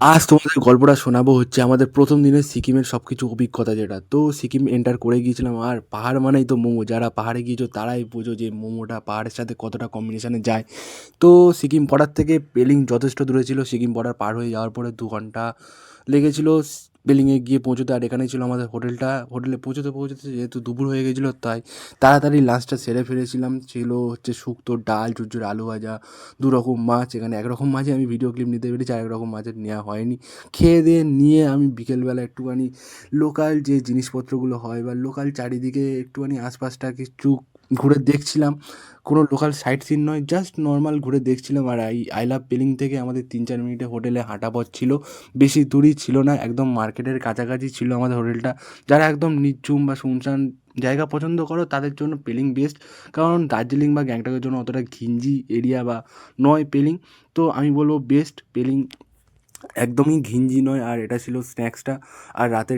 আজ তোমাদের গল্পটা শোনাবো হচ্ছে আমাদের প্রথম দিনের সিকিমের সব কিছু অভিজ্ঞতা যেটা। তো সিকিম এন্টার করে গিয়েছিলাম, আর পাহাড় মানেই তো মোমো। যারা পাহাড়ে গিয়েছো তারাই বোঝো যে মোমোটা পাহাড়ের সাথে কতটা কম্বিনেশানে যায়। তো সিকিম বর্ডার থেকে পেলিং যথেষ্ট দূরে ছিল। সিকিম বর্ডার পার হয়ে যাওয়ার পরে দু ঘণ্টা লেগেছিলো। পেলিংয়ে গিয়ে পৌঁছোতে, আর এখানেই ছিল আমাদের হোটেলটা। হোটেলে পৌঁছোতে পৌঁছোতে যেহেতু দুপুর হয়ে গেছিল, তাই তাড়াতাড়ি লাঞ্চটা সেরে ফেলেছিলাম। ছিল হচ্ছে শুক্তো ডাল চুচুর আলু ভাজা দু রকম মাছ। এখানে এক রকম মাছই আমি ভিডিও ক্লিপ নিতে পেরেছি, আর একরকম মাছের নেওয়া হয়নি। খেয়ে দিয়ে নিয়ে আমি বিকেলবেলা একটুখানি লোকাল যে জিনিসপত্রগুলো হয় বা লোকাল চারিদিকে একটুখানি আশপাশটা কিছু ঘুরে দেখছিলাম। কোনো লোকাল সাইট সিন নয় জাস্ট নর্মাল ঘুরে দেখছিলাম। আর আই আই লাভ পেলিং থেকে আমাদের তিন চার মিনিটে হোটেলে হাঁটা পথ ছিল। বেশি দূরই ছিল না, একদম মার্কেটের কাছাকাছি ছিল আমাদের হোটেলটা। যারা একদম নিঝুম বা শুনশান জায়গা পছন্দ করো, তাদের জন্য পেলিং বেস্ট কারণ দার্জিলিং বা গ্যাংটকের জন্য অতটা ঘিঞ্জি এরিয়া বা নয় পেলিং তো আমি বলব বেস্ট পেলিং একদমই ঘিঞ্জি নয়, আর এটা ছিল স্ন্যাক্সটা আর রাতের